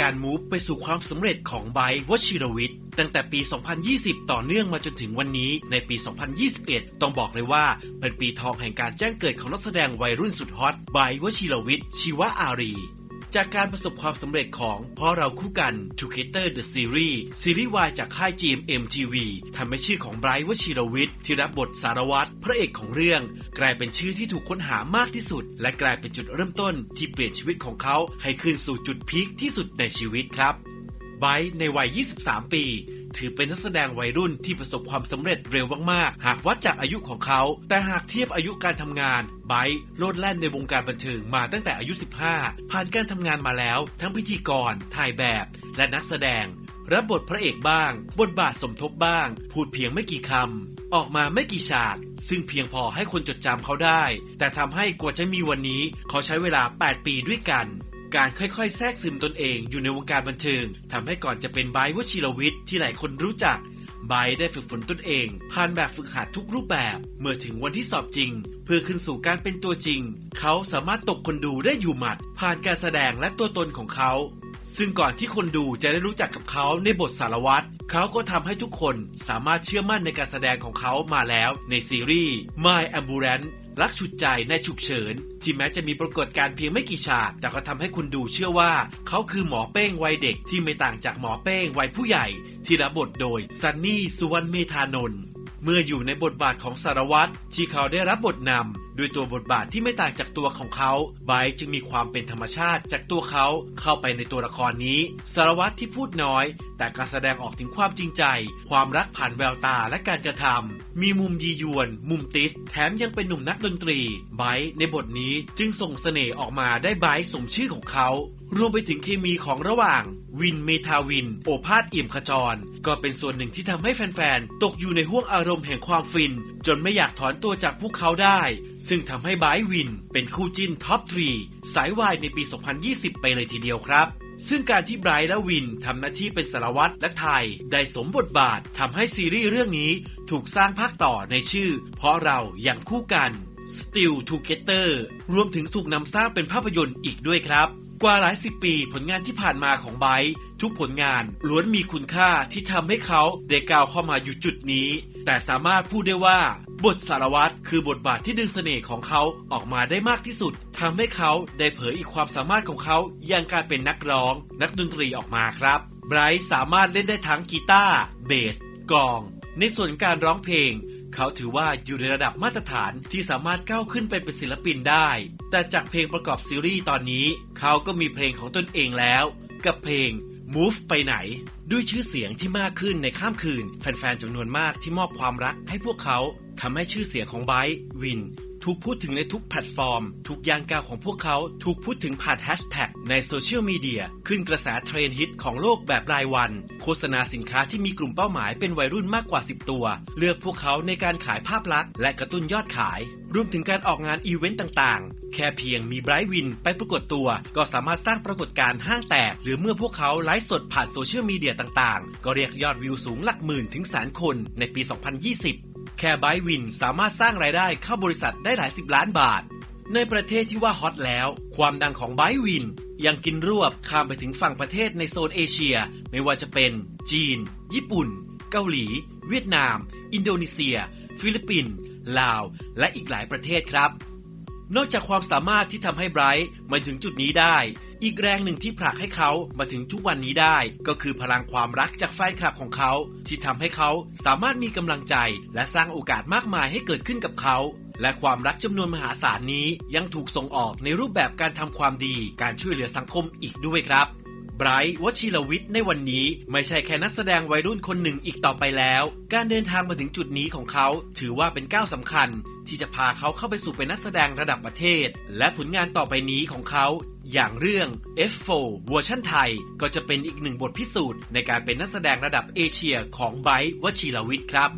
การมูฟไปสู่ความสำเร็จของไบวชิรวิทย์ตั้งแต่ปี 2020 ต่อเนื่องมาจนถึงวันนี้ในปี 2021 ต้องบอกเลยว่า เป็นปีทองแห่งการแจ้งเกิดของนักแสดงวัยรุ่นสุดฮอตไบวชิรวิทย์ชีวะอารี จากการประสบความสำเร็จของเพราะเราคู่กัน Together the Series ซีรีส์วายจากค่าย GMM TV ทำให้ชื่อของไบรท์วชิรวิทย์ที่รับบทสารวัตรพระเอกของเรื่อง กลายเป็นชื่อที่ถูกค้นหามากที่สุด และกลายเป็นจุดเริ่มต้นที่เปลี่ยนชีวิตของเขาให้ขึ้นสู่จุดพีคที่สุดในชีวิตครับไบรท์ในวัย 23 ปี ถือเป็นนักแสดงวัยรุ่นที่ประสบความสำเร็จเร็วมากๆ หากวัดจากอายุของเขา แต่หากเทียบอายุการทำงาน ไบรท์โลดแล่นในวงการบันเทิงมาตั้งแต่อายุ 15 ผ่านการทำงานมาแล้ว ทั้งพิธีกร ถ่ายแบบ และนักแสดง รับบทพระเอกบ้าง บทบาทสมทบบ้าง พูดเพียงไม่กี่คำออกมาไม่กี่ฉาก ซึ่งเพียงพอให้คนจดจำเขาได้ แต่ทำให้กว่าจะมีวันนี้ เขาใช้เวลา 8 ปีด้วยกัน การค่อยๆ แทรกซึมตนเองอยู่ในวงการบันเทิงทำให้ก่อนจะเป็นไบวชิรวิทย์ที่หลายคนรู้จักไบได้ฝึกฝนตนเอง ผ่านแบบฝึกหัดทุกรูปแบบ เมื่อถึงวันที่สอบจริง เพื่อขึ้นสู่การเป็นตัวจริง เขาสามารถตกคนดูได้อยู่หมัด ผ่านการแสดงและตัวตนของเขา ซึ่งก่อนที่คนดูจะได้รู้จักกับเขาในบทสารวัตรเขาก็ทำให้ทุกคนสามารถเชื่อมั่นในการแสดงของเขามาแล้วในซีรีส์ My Ambulance รักฉุดใจในฉุกเฉิน ที่แม้จะมีปรากฏการเพียงไม่กี่ฉาก แต่ก็ทำให้คุณดูเชื่อว่า เขาคือหมอเป้งวัยเด็กที่ไม่ต่างจากหมอเป้งวัยผู้ใหญ่ ที่รับบทโดยซันนี่สุวรรณเมธานนท์เมื่ออยู่ในบทบาทของสารวัตรที่เขาได้รับบทนำด้วยตัวบทบาทที่ไม่ต่างจากตัวของเขาไบรท์จึงมีความเป็นธรรมชาติจากตัวเขาเข้าไปในตัวละครนี้ สารวัตรที่พูดน้อย แต่การแสดงออกถึงความจริงใจ ความรักผ่านแววตาและการกระทำ มีมุมยียวน มุมติส แถมยังเป็นหนุ่มนักดนตรี ไบรท์ในบทนี้จึงส่งเสน่ห์ออกมาได้ไบรท์สมชื่อของเขา รวมไปถึงเคมีของระหว่าง วินเมทาวิน โอภาสอี่มขจร ก็เป็นส่วนหนึ่งที่ทำให้แฟนๆ ตกอยู่ในห่วงอารมณ์แห่งความฟิน จนไม่อยากถอนตัวจากพวกเขาได้ ซึ่งทำให้ไบรท์วิน เป็นคู่จิ้นท็อปทรีสายวายในปี 2020 ไปเลยทีเดียวครับ ซึ่งการที่ไบรท์และวินทำหน้าที่เป็นสารวัตรและไทย ได้สมบทบาททำให้ซีรีส์เรื่องนี้ถูกสร้างภาคต่อในชื่อ เพราะเราอยังคู่กัน Still Together รวมถึงถูกนำสร้างเป็นภาพยนตร์อีกด้วยครับ กว่าหลายสิบปีผลงานที่ผ่านมาของไบรท์ทุกผลงานล้วนมีคุณค่าที่ทำให้เขาได้ก้าวเข้ามาอยู่จุดนี้ แต่สามารถพูดได้ว่า บทสารวัตรคือบทบาทที่ดึงเสน่ห์ของเขาออกมาได้มากที่สุดทำให้เขาได้เผยอีกความสามารถของเขาอย่างการเป็นนักร้อง นักดนตรีออกมาครับไบรท์สามารถเล่นได้ทั้งกีตาร์เบสกลอง ในส่วนการร้องเพลง เขาถือว่าอยู่ในระดับมาตรฐานที่สามารถก้าวขึ้นไปเป็นศิลปินได้ แต่จากเพลงประกอบซีรีส์ตอนนี้ เขาก็มีเพลงของตนเองแล้ว กับเพลง Move ไปไหน ด้วยชื่อเสียงที่มากขึ้นในข้ามคืน แฟนๆจำนวนมากที่มอบความรักให้พวกเขา ทำให้ชื่อเสียงของไบรท์วิน ถูกพูดถึงในทุกแพลตฟอร์ม ทุกย่างก้าวของพวกเขาถูกพูดถึงผ่านแฮชแท็กในโซเชียลมีเดียขึ้นกระแสเทรนด์ฮิตของโลกแบบรายวัน โฆษณาสินค้าที่มีกลุ่มเป้าหมายเป็นวัยรุ่นมากกว่า 10 ตัว เลือกพวกเขาในการขายภาพลักษณ์และกระตุ้นยอดขาย รวมถึงการออกงานอีเวนต์ต่างๆแค่เพียงมีไบรท์วินไปปรากฏตัว ก็สามารถสร้างปรากฏการณ์ห้างแตก หรือเมื่อพวกเขาไลฟ์สดผ่านโซเชียลมีเดียต่างๆ ก็เรียกยอดวิวสูงหลักหมื่นถึงแสนคนในปี 2020 แค่ไบวินสามารถสร้างรายได้เข้าบริษัทได้หลายสิบล้านบาท ในประเทศที่ว่าฮอตแล้ว ความดังของไบวินยังกินรวบข้ามไปถึงฝั่งประเทศในโซนเอเชีย ไม่ว่าจะเป็น จีน ญี่ปุ่น เกาหลี เวียดนาม อินโดนีเซีย ฟิลิปปินส์ลาว และอีกหลายประเทศครับ นอกจากความสามารถที่ทำให้ไบรท์มาถึงจุดนี้ได้ อีกแรงหนึ่งที่ผลักให้เขามาถึงทุกวันนี้ได้ ก็คือพลังความรักจากแฟนคลับของเขา ที่ทำให้เขาสามารถมีกำลังใจ และสร้างโอกาสมากมายให้เกิดขึ้นกับเขาและความรักจำนวนมหาศาลนี้ยังถูกส่งออกในรูปแบบการทำความดี การช่วยเหลือสังคมอีกด้วยครับ ไบรท์วชิรวิทย์ในวันนี้ไม่ใช่แค่นักแสดงวัยรุ่นคนหนึ่งอีกต่อไปแล้ว การเดินทางมาถึงจุดนี้ของเขา ถือว่าเป็นก้าวสำคัญ ที่จะพาเขาเข้าไปสู่เป็นนักแสดงระดับประเทศ และผลงานต่อไปนี้ของเขา อย่างเรื่อง F4 เวอร์ชันไทย ก็จะเป็นอีกหนึ่งบทพิสูจน์ในการเป็นนักแสดงระดับเอเชียของไบรท์วชิรวิทย์ครับ